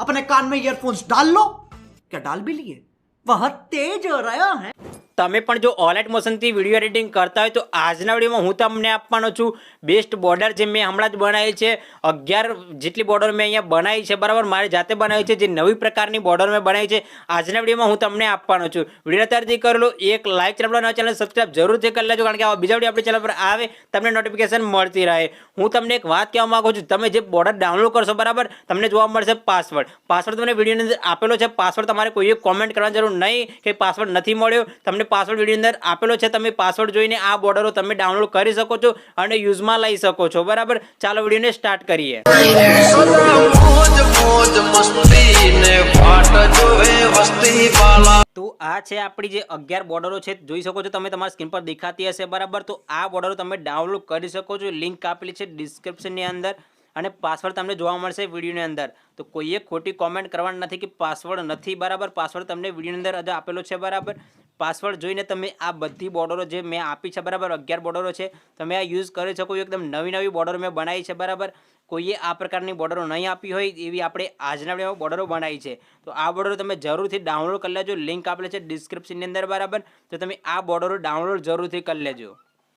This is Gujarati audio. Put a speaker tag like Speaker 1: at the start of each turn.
Speaker 1: अपने कान में ईयरफोन्स डाल लो क्या डाल भी लिए वह तेज हो रहा है
Speaker 2: તમે પણ જો ઓલેટ મોશનથી વીડિયો એડિટિંગ કરતા હોય તો આજના વિડીયોમાં હું તમને આપવાનો છું બેસ્ટ બોર્ડર જે મેં હમણાં જ બનાવી છે. અગિયાર જેટલી બોર્ડર મેં અહીંયા બનાવી છે, બરાબર? મારે જાતે બનાવી છે, જે નવી પ્રકારની બોર્ડર મેં બનાવી છે. આજના વિડીયોમાં હું તમને આપવાનો છું. વીડિયો અત્યારથી કરી લો. એક લાઇક ચેનલ નવા ચેનલ સબસ્ક્રાઈબ જરૂરથી કરી લેજો, કારણ કે આવા બીજા વીડિયો આપણી ચેનલ પર આવે, તમને નોટિફિકેશન મળતી રહે. હું તમને એક વાત કહેવા માંગુ છું. તમે જે બોર્ડર ડાઉનલોડ કરશો, બરાબર? તમને જોવા મળશે પાસવર્ડ પાસવર્ડ તમને વિડીયોની અંદર આપેલો છે. પાસવર્ડ તમારે કોઈએ કોમેન્ટ કરવાની જરૂર નહીં કે પાસવર્ડ નથી મળ્યો. તમને પાસવર્ડ વીડિયો અંદર આપેલો છે. તમે પાસવર્ડ જોઈને આ બોર્ડરો તમે ડાઉનલોડ કરી શકો છો અને યુઝમાં લઈ શકો છો. બરાબર? ચાલો વિડીયોને સ્ટાર્ટ કરીએ. તો આ છે આપણી જે અગિયાર બોર્ડરો છે. જોઈ શકો છો તમે તમારા સ્ક્રીન પર દેખાતી હશે. બરાબર? તો આ બોર્ડરો તમે ડાઉનલોડ કરી શકો છો. લિંક આપેલી છે ડિસ્ક્રિપ્શનની અંદર અને પાસવર્ડ તમને જોવા મળશે વિડીયોની અંદર. તો કોઈએ ખોટી કોમેન્ટ કરવાની નથી કે પાસવર્ડ નથી. બરાબર? પાસવર્ડ તમને વિડીયોની અંદર આપેલો છે. બરાબર? પાસવર્ડ જોઈને તમે આ બધી બોર્ડરો જે મેં આપી છે, બરાબર? અગિયાર બોર્ડરો છે, તમે આ યુઝ કરી શકો એકદમ નવી નવી બોર્ડરો મેં બનાવી છે, બરાબર? કોઈએ આ પ્રકારની બોર્ડરો નહીં આપી હોય એવી આપણે આજના બોર્ડરો બનાવી છે. તો આ બોર્ડરો તમે જરૂરથી ડાઉનલોડ કરી લેજો. લિંક આપેલી છે ડિસ્ક્રિપ્શનની અંદર, બરાબર? તો તમે આ બોર્ડરો ડાઉનલોડ જરૂરથી કરી લેજો.